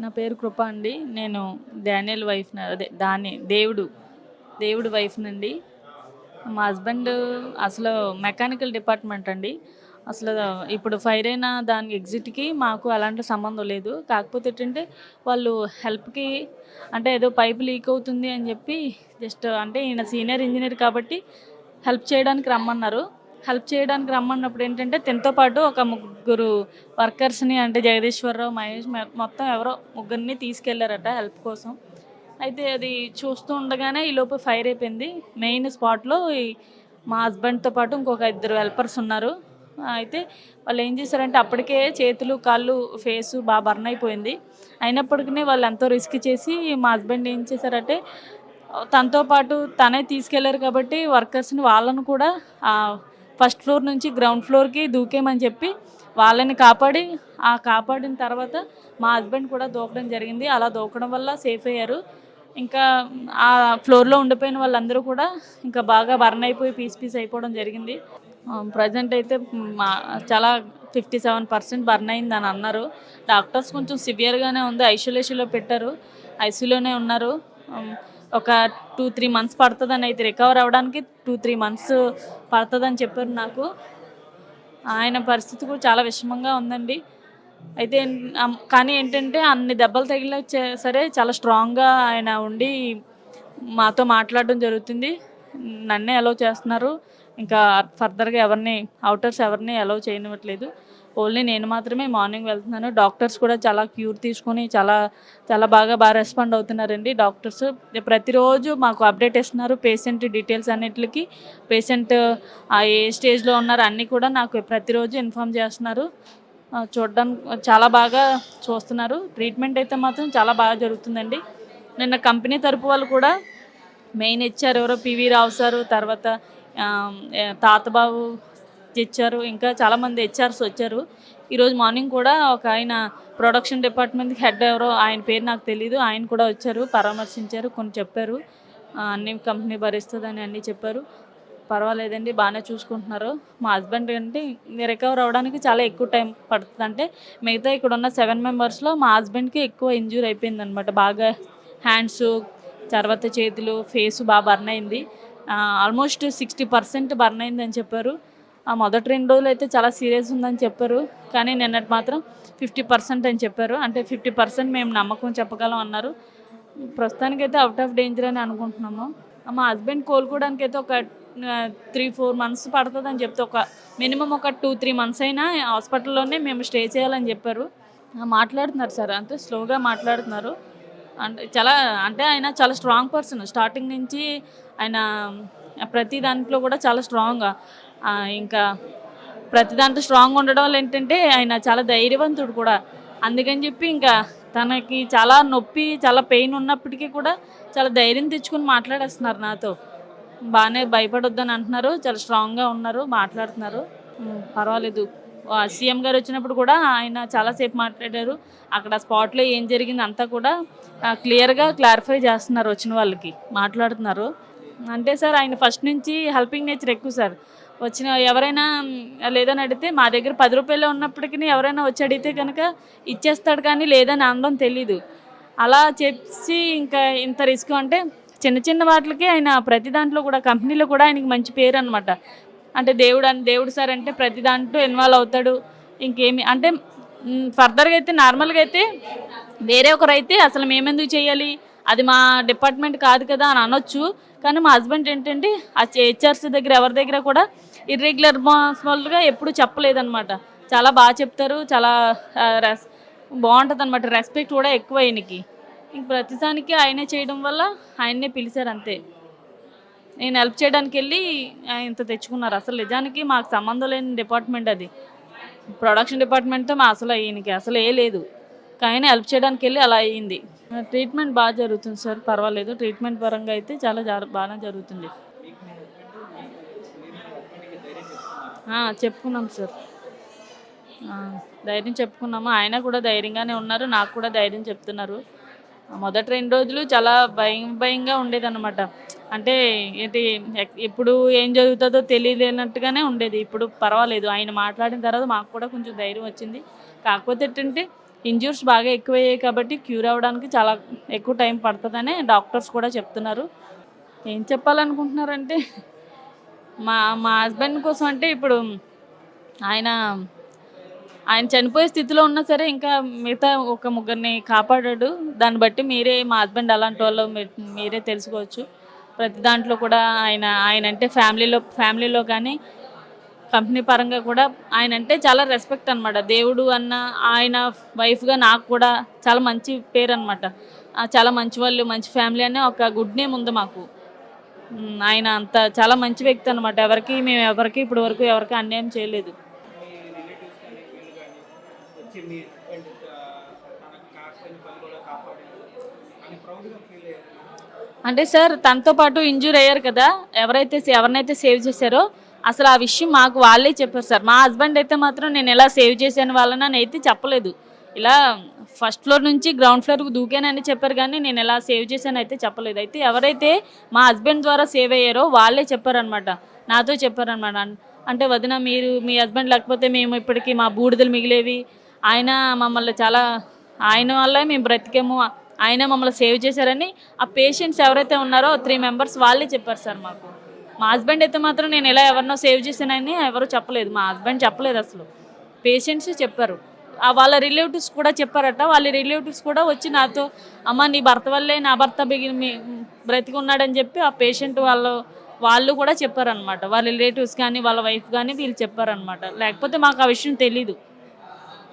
నా పేరు కృప అండి. నేను డానియల్ వైఫ్ అదే దాని దేవుడు దేవుడు వైఫ్ నండి. మా హస్బెండ్ అసలు మెకానికల్ డిపార్ట్మెంట్ అండి. అసలు ఇప్పుడు ఫైర్ అయిన దాని ఎగ్జిట్కి మాకు అలాంటి సంబంధం లేదు. కాకపోతే ఏంటంటే వాళ్ళు హెల్ప్కి అంటే ఏదో పైప్ లీక్ అవుతుంది అని చెప్పి జస్ట్ అంటే ఈయన సీనియర్ ఇంజనీర్ కాబట్టి హెల్ప్ చేయడానికి రమ్మన్నారు. హెల్ప్ చేయడానికి రమ్మన్నప్పుడు ఏంటంటే తనతో పాటు ఒక ముగ్గురు వర్కర్స్ని అంటే జగదీశ్వరరావు మహేష్ మొత్తం ఎవరో ముగ్గురిని తీసుకెళ్ళారట హెల్ప్ కోసం. అయితే అది చూస్తూ ఉండగానే ఈ లోపు ఫైర్ అయిపోయింది. మెయిన్ స్పాట్లో ఈ మా హస్బెండ్తో పాటు ఇంకొక ఇద్దరు హెల్పర్స్ ఉన్నారు. అయితే వాళ్ళు ఏం చేశారంటే అప్పటికే చేతులు కాళ్ళు ఫేసు బాగా బర్న్ అయిపోయింది. అయినప్పటికీ వాళ్ళు ఎంతో రిస్క్ చేసి మా హస్బెండ్ ఏం చేశారంటే తనతో పాటు తనే తీసుకెళ్ళారు కాబట్టి వర్కర్స్ని వాళ్ళను కూడా ఫస్ట్ ఫ్లోర్ నుంచి గ్రౌండ్ ఫ్లోర్కి దూకేమని చెప్పి వాళ్ళని కాపాడి ఆ కాపాడిన తర్వాత మా హస్బెండ్ కూడా దూకడం జరిగింది. అలా దూకడం వల్ల సేఫ్ అయ్యారు. ఇంకా ఆ ఫ్లోర్లో ఉండిపోయిన వాళ్ళందరూ కూడా ఇంకా బాగా బర్న్ అయిపోయి పీస్ పీస్ అయిపోవడం జరిగింది. ప్రజెంట్ అయితే మా చాలా ఫిఫ్టీ సెవెన్ పర్సెంట్ బర్న్ అయింది అని అన్నారు. డాక్టర్స్ కొంచెం సివియర్గానే ఉంది ఐసోలేషన్లో పెట్టారు. ఐసీలోనే ఉన్నారు. ఒక టూ త్రీ మంత్స్ పడుతుందని అయితే రికవర్ అవ్వడానికి టూ త్రీ మంత్స్ పడుతుందని చెప్పారు నాకు. ఆయన పరిస్థితి కూడా చాలా విషమంగా ఉందండి. అయితే కానీ ఏంటంటే అన్ని దెబ్బలు తగిలిన సరే చాలా స్ట్రాంగ్గా ఆయన ఉండి మాతో మాట్లాడడం జరుగుతుంది. నన్నే అలౌ చేస్తున్నారు. ఇంకా ఫర్దర్గా ఎవరిని అవుటర్స్ ఎవరిని అలౌ చేయనివ్వట్లేదు. ఓన్లీ నేను మాత్రమే మార్నింగ్ వెళ్తున్నాను. డాక్టర్స్ కూడా చాలా క్యూర్ తీసుకొని చాలా చాలా బాగా బాగా రెస్పాండ్ అవుతున్నారండి డాక్టర్స్. ప్రతిరోజు మాకు అప్డేట్ ఇస్తున్నారు పేషెంట్ డీటెయిల్స్ అన్నిటికి. పేషెంట్ ఏ స్టేజ్లో ఉన్నారు అన్నీ కూడా నాకు ప్రతిరోజు ఇన్ఫామ్ చేస్తున్నారు. చూడడానికి చాలా బాగా చూస్తున్నారు. ట్రీట్మెంట్ అయితే మాత్రం చాలా బాగా జరుగుతుందండి. నిన్న కంపెనీ తరపు వాళ్ళు కూడా మెయిన్ ఇచ్చారు ఎవరో పివి రావు సారు తర్వాత తాతబాబు తెచ్చారు. ఇంకా చాలామంది హెచ్ఆర్స్ వచ్చారు. ఈరోజు మార్నింగ్ కూడా ఒక ఆయన ప్రొడక్షన్ డిపార్ట్మెంట్ హెడ్ ఎవరో ఆయన పేరు నాకు తెలియదు ఆయన కూడా వచ్చారు పరామర్శించారు కొన్ని చెప్పారు. అన్ని కంపెనీ భరిస్తుందని అన్నీ చెప్పారు. పర్వాలేదండి బాగానే చూసుకుంటున్నారు. మా హస్బెండ్ అంటే రికవర్ అవ్వడానికి చాలా ఎక్కువ టైం పడుతుంది. అంటే మిగతా ఇక్కడ ఉన్న సెవెన్ మెంబర్స్లో మా హస్బెండ్కి ఎక్కువ ఇంజూర్ అయిపోయింది అనమాట బాగా హ్యాండ్స్ తర్వాత చేతులు ఫేస్ బాగా బర్న్ అయింది. ఆల్మోస్ట్ సిక్స్టీ పర్సెంట్ బర్న్ అయిందని చెప్పారు. ఆ మొదటి రెండు రోజులు అయితే చాలా సీరియస్ ఉందని చెప్పారు. కానీ నిన్నటి మాత్రం ఫిఫ్టీ పర్సెంట్ అని చెప్పారు. అంటే ఫిఫ్టీ పర్సెంట్ మేము నమ్మకం చెప్పగలం అన్నారు. ప్రస్తుతానికైతే అవుట్ ఆఫ్ డేంజర్ అని అనుకుంటున్నాము. మా హస్బెండ్ కోలుకోవడానికి అయితే ఒక త్రీ ఫోర్ మంత్స్ పడుతుంది అని చెప్తే ఒక మినిమం ఒక టూ త్రీ మంత్స్ అయినా హాస్పిటల్లోనే మేము స్టే చేయాలని చెప్పారు. మాట్లాడుతున్నారు సార్. అంటే స్లోగా మాట్లాడుతున్నారు. అంటే చాలా అంటే ఆయన చాలా స్ట్రాంగ్ పర్సన్ స్టార్టింగ్ నుంచి ఆయన ప్రతి దాంట్లో కూడా చాలా స్ట్రాంగ్ ఇంకా ప్రతి దాంట్లో స్ట్రాంగ్ ఉండడం వల్ల ఏంటంటే ఆయన చాలా ధైర్యవంతుడు కూడా. అందుకని చెప్పి ఇంకా తనకి చాలా నొప్పి చాలా పెయిన్ ఉన్నప్పటికీ కూడా చాలా ధైర్యం తెచ్చుకుని మాట్లాడేస్తున్నారు నాతో. బాగానే భయపడొద్దని అంటున్నారు చాలా స్ట్రాంగ్గా ఉన్నారు మాట్లాడుతున్నారు. పర్వాలేదు. సీఎం గారు వచ్చినప్పుడు కూడా ఆయన చాలాసేపు మాట్లాడారు. అక్కడ స్పాట్లో ఏం జరిగింది అంతా కూడా క్లియర్గా క్లారిఫై చేస్తున్నారు వచ్చిన వాళ్ళకి మాట్లాడుతున్నారు. అంటే సార్ ఆయన ఫస్ట్ నుంచి హెల్పింగ్ నేచర్ ఎక్కువ సార్. వచ్చిన ఎవరైనా లేదని అడిగితే మా దగ్గర పది రూపాయలు ఉన్నప్పటికీ ఎవరైనా వచ్చి అడిగితే కనుక ఇచ్చేస్తాడు కానీ లేదని అనడం తెలీదు. అలా చెప్పి ఇంకా ఇంత రిస్క్ అంటే చిన్న చిన్న వాటికి ఆయన ప్రతి దాంట్లో కూడా కంపెనీలో కూడా ఆయనకి మంచి పేరు అనమాట అంటే దేవుడు అని దేవుడు సార్ అంటే ప్రతి దాంట్లో ఇన్వాల్వ్ అవుతాడు. ఇంకేమి అంటే ఫర్దర్గా అయితే నార్మల్గా అయితే వేరే ఒకరైతే అసలు మేమెందుకు చేయాలి? అది మా డిపార్ట్మెంట్ కాదు కదా అని అనొచ్చు. కానీ మా హస్బెండ్ ఏంటంటే ఆ హెచ్ఆర్సీ దగ్గర ఎవరి దగ్గర కూడా ఇర్రెగ్యులర్ మాస్మల్గా ఎప్పుడు చెప్పలేదన్నమాట. చాలా బాగా చెప్తారు చాలా రెస్ బాగుంటుంది అనమాట రెస్పెక్ట్ కూడా ఎక్కువ ఆయనకి. ఇంక ప్రతిదానికి ఆయనే చేయడం వల్ల ఆయన్నే పిలిచారు అంతే. నేను హెల్ప్ చేయడానికి వెళ్ళి ఇంత తెచ్చుకున్నారు. అసలు నిజానికి మాకు సంబంధం లేని డిపార్ట్మెంట్ అది. ప్రొడక్షన్ డిపార్ట్మెంట్తో మా అసలు ఈయనకి అసలు ఏ లేదు. ఆయన హెల్ప్ చేయడానికి వెళ్ళి అలా అయ్యింది ట్రీట్మెంట్ బాగా జరుగుతుంది సార్ పర్వాలేదు. ట్రీట్మెంట్ పరంగా అయితే చాలా బాగా జరుగుతుంది. చెప్పుకున్నాం సార్. ధైర్యం చెప్పుకున్నాము. ఆయన కూడా ధైర్యంగానే ఉన్నారు నాకు కూడా ధైర్యం చెప్తున్నారు. మొదటి రెండు రోజులు చాలా భయం భయంగా ఉండేదన్నమాట. అంటే ఏంటి ఎప్పుడు ఏం జరుగుతుందో తెలియలేనట్టుగానే ఉండేది. ఇప్పుడు పర్వాలేదు. ఆయన మాట్లాడిన తర్వాత మాకు కూడా కొంచెం ధైర్యం వచ్చింది. కాకపోతే ఏంటంటే ఇంజ్యూర్స్ బాగా ఎక్కువయ్యాయి కాబట్టి క్యూర్ అవ్వడానికి చాలా ఎక్కువ టైం పడుతుందని డాక్టర్స్ కూడా చెప్తున్నారు. ఏం చెప్పాలనుకుంటున్నారంటే మా మా హస్బెండ్ కోసం అంటే ఇప్పుడు ఆయన ఆయన చనిపోయే స్థితిలో ఉన్నా సరే ఇంకా మిగతా ఒక ముగ్గురిని కాపాడాడు. దాన్ని బట్టి మీరే మా హస్బెండ్ అలాంటి వాళ్ళు మీరే తెలుసుకోవచ్చు. ప్రతి దాంట్లో కూడా ఆయన ఆయన అంటే ఫ్యామిలీలో ఫ్యామిలీలో కానీ కంపెనీ పరంగా కూడా ఆయన అంటే చాలా రెస్పెక్ట్ అనమాట దేవుడు అన్న ఆయన వైఫ్గా నాకు కూడా చాలా మంచి పేరు అనమాట చాలా మంచి వాళ్ళు మంచి ఫ్యామిలీ అనే ఒక గుడ్ నేమ్ ఉంది మాకు. ఆయన అంత చాలా మంచి వ్యక్తి అనమాట ఎవరికి మేము ఎవరికి ఇప్పటి వరకు ఎవరికి అన్యాయం చేయలేదు. అంటే సార్ తనతో పాటు ఇంజూర్ అయ్యారు కదా. ఎవరైతే ఎవరినైతే సేవ్ చేశారో అసలు ఆ విషయం మాకు వాళ్ళే చెప్పారు సార్. మా హస్బెండ్ అయితే మాత్రం నేను ఎలా సేవ్ చేశాను వాళ్ళని అని అయితే చెప్పలేదు. ఇలా ఫస్ట్ ఫ్లోర్ నుంచి గ్రౌండ్ ఫ్లోర్కి దూకానని చెప్పారు కానీ నేను ఎలా సేవ్ చేశాను అయితే చెప్పలేదు. అయితే ఎవరైతే మా హస్బెండ్ ద్వారా సేవ్ అయ్యారో వాళ్ళే చెప్పారనమాట నాతో చెప్పారనమాట అంటే వదిన మీరు మీ హస్బెండ్ లేకపోతే మేము ఇప్పటికీ మా బూడిదలు మిగిలేవి. ఆయన మమ్మల్ని చాలా ఆయన వల్ల మేము బ్రతికేము. ఆయన మమ్మల్ని సేవ్ చేశారని ఆ పేషెంట్స్ ఎవరైతే ఉన్నారో త్రీ మెంబర్స్ వాళ్ళే చెప్పారు సార్ మాకు. మా హస్బెండ్ అయితే మాత్రం నేను ఎలా ఎవరినో సేవ్ చేశానని ఎవరు చెప్పలేదు. మా హస్బెండ్ చెప్పలేదు అసలు. పేషెంట్స్ చెప్పారు. ఆ వాళ్ళ రిలేటివ్స్ కూడా చెప్పారట. వాళ్ళ రిలేటివ్స్ కూడా వచ్చి నాతో అమ్మ నీ భర్త వల్లే నా భర్త బిగి బ్రతికి ఉన్నాడని చెప్పి ఆ పేషెంట్ వాళ్ళు వాళ్ళు కూడా చెప్పారనమాట వాళ్ళ రిలేటివ్స్ కానీ వాళ్ళ వైఫ్ కానీ వీళ్ళు చెప్పారనమాట లేకపోతే మాకు ఆ విషయం తెలీదు.